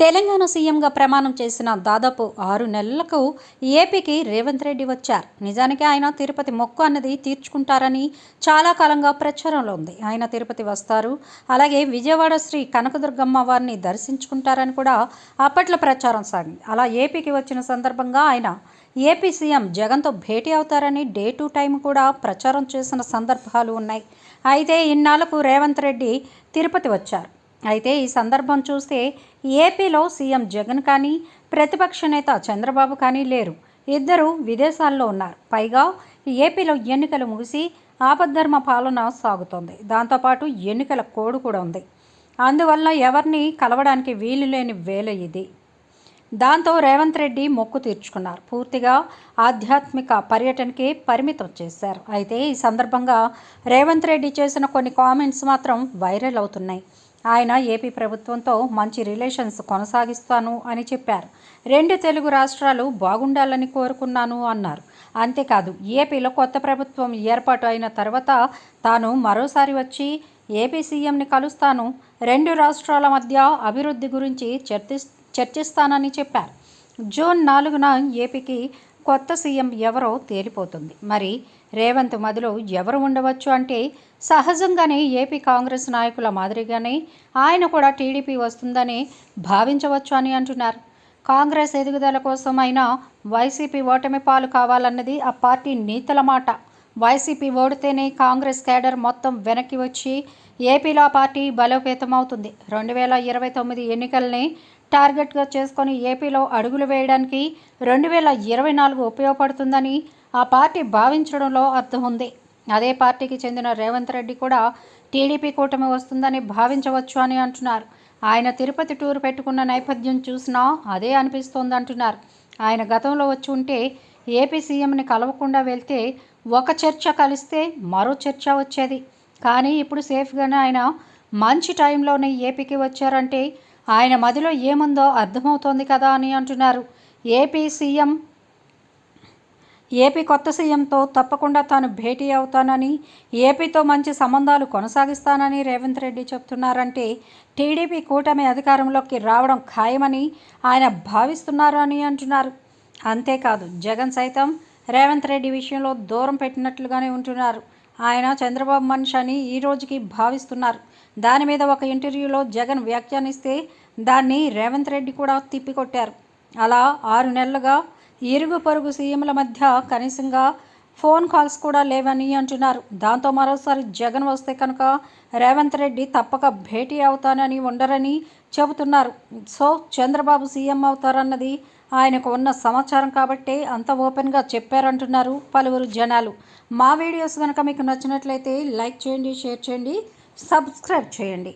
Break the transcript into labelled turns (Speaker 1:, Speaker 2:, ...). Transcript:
Speaker 1: తెలంగాణ సీఎంగా ప్రమాణం చేసిన దాదాపు ఆరు నెలలకు ఏపీకి రేవంత్ రెడ్డి వచ్చారు. నిజానికి ఆయన తిరుపతి మొక్కు అన్నది తీర్చుకుంటారని చాలా కాలంగా ప్రచారంలో ఉంది. ఆయన తిరుపతి వస్తారు. అలాగే విజయవాడ శ్రీ కనకదుర్గమ్మ వారిని దర్శించుకుంటారని కూడా అప్పట్లో ప్రచారం సాగింది. అలా ఏపీకి వచ్చిన సందర్భంగా ఆయన ఏపీ సీఎం జగన్తో భేటీ అవుతారని డే టు టైం కూడా ప్రచారం చేసిన సందర్భాలు ఉన్నాయి. అయితే ఇన్నాళ్ళకు రేవంత్ రెడ్డి తిరుపతి వచ్చారు. అయితే ఈ సందర్భం చూస్తే ఏపీలో సీఎం జగన్ కానీ ప్రతిపక్ష నేత చంద్రబాబు కానీ లేరు. ఇద్దరు విదేశాల్లో ఉన్నారు. పైగా ఏపీలో ఎన్నికలు ముగిసి ఆపద్ధర్మ పాలన సాగుతోంది. దాంతోపాటు ఎన్నికల కోడ్ కూడా ఉంది. అందువల్ల ఎవరిని కలవడానికి వీలు లేని వేల ఇది. దాంతో రేవంత్ రెడ్డి మొక్కు తీర్చుకున్నారు. పూర్తిగా ఆధ్యాత్మిక పర్యటనకి పరిమితం చేశారు. అయితే ఈ సందర్భంగా రేవంత్ రెడ్డి చేసిన కొన్ని కామెంట్స్ మాత్రం వైరల్ అవుతున్నాయి. ఆయన ఏపీ ప్రభుత్వంతో మంచి రిలేషన్స్ కొనసాగిస్తాను అని చెప్పారు. రెండు తెలుగు రాష్ట్రాలు బాగుండాలని కోరుకున్నాను అన్నారు. అంతేకాదు ఏపీలో కొత్త ప్రభుత్వం ఏర్పాటు అయిన తర్వాత తాను మరోసారి వచ్చి ఏపీ సీఎంని కలుస్తాను. రెండు రాష్ట్రాల మధ్య అభివృద్ధి గురించి చర్చి చర్చిస్తానని చెప్పారు. జూన్ నాలుగున ఏపీకి కొత్త సీఎం ఎవరో తేలిపోతుంది. మరి రేవంత్ మదిలో ఎవరు ఉండవచ్చు అంటే సహజంగానే ఏపీ కాంగ్రెస్ నాయకుల మాదిరిగానే ఆయన కూడా టీడీపీ వస్తుందని భావించవచ్చు అని అంటున్నారు. కాంగ్రెస్ ఎదుగుదల కోసం అయినా వైసీపీ ఓటమి పాలు కావాలన్నది ఆ పార్టీ నేతల మాట. వైసీపీ ఓడితేనే కాంగ్రెస్ కేడర్ మొత్తం వెనక్కి వచ్చి ఏపీలో పార్టీ పార్టీ బలోపేతమవుతుంది. రెండు వేల ఇరవై తొమ్మిది ఎన్నికల్ని టార్గెట్గా చేసుకొని ఏపీలో అడుగులు వేయడానికి రెండు వేల ఇరవై నాలుగు ఉపయోగపడుతుందని ఆ పార్టీ భావించడంలో అర్థం ఉంది. అదే పార్టీకి చెందిన రేవంత్ రెడ్డి కూడా టీడీపీ కూటమి వస్తుందని భావించవచ్చు అని అంటున్నారు. ఆయన తిరుపతి టూర్ పెట్టుకున్న నేపథ్యం చూసినా అదే అనిపిస్తోంది అంటున్నారు ఆయన గతంలో వచ్చి ఉంటే ఏపీ సీఎంని కలవకుండా వెళ్తే ఒక చర్చ కలిస్తే మరో చర్చ వచ్చేది. కానీ ఇప్పుడు సేఫ్గానే ఆయన మంచి టైంలోనే ఏపీకి వచ్చారంటే ఆయన మదిలో ఏముందో అర్థమవుతోంది కదా అని అంటున్నారు. ఏపీ సీఎం ఏపీ కొత్త సీఎంతో తప్పకుండా తాను భేటీ అవుతానని ఏపీతో మంచి సంబంధాలు కొనసాగిస్తానని రేవంత్ రెడ్డి చెప్తున్నారంటే టీడీపీ కూటమి అధికారంలోకి రావడం ఖాయమని ఆయన భావిస్తున్నారు అని అంటున్నారు. అంతేకాదు జగన్ సైతం రేవంత్ రెడ్డి విషయంలో దూరం పెట్టినట్లుగానే ఉంటున్నారు. ఆయన చంద్రబాబు మనిషి అని ఈ రోజుకి భావిస్తున్నారు. దాని మీద ఒక ఇంటర్వ్యూలో జగన్ వ్యాఖ్యానిస్తే దాన్ని రేవంత్ రెడ్డి కూడా తిప్పికొట్టారు. అలా ఆరు నెలలుగా ఇరుగు పొరుగు సీఎంల మధ్య కనీసంగా ఫోన్ కాల్స్ కూడా లేవని అంటున్నారు. దాంతో మరోసారి జగన్ వస్తే కనుక రేవంత్ రెడ్డి తప్పక భేటీ అవుతానని ఉండరని చెబుతున్నారు. సో చంద్రబాబు సీఎం అవుతారన్నది ఆయనకు ఉన్న సమాచారం కాబట్టే అంత ఓపెన్గా చెప్పారంటున్నారు పలువురు జనాలు. మా వీడియోస్ కనుక మీకు నచ్చినట్లయితే లైక్ చేయండి షేర్ చేయండి. సబ్స్క్రైబ్ చేయండి.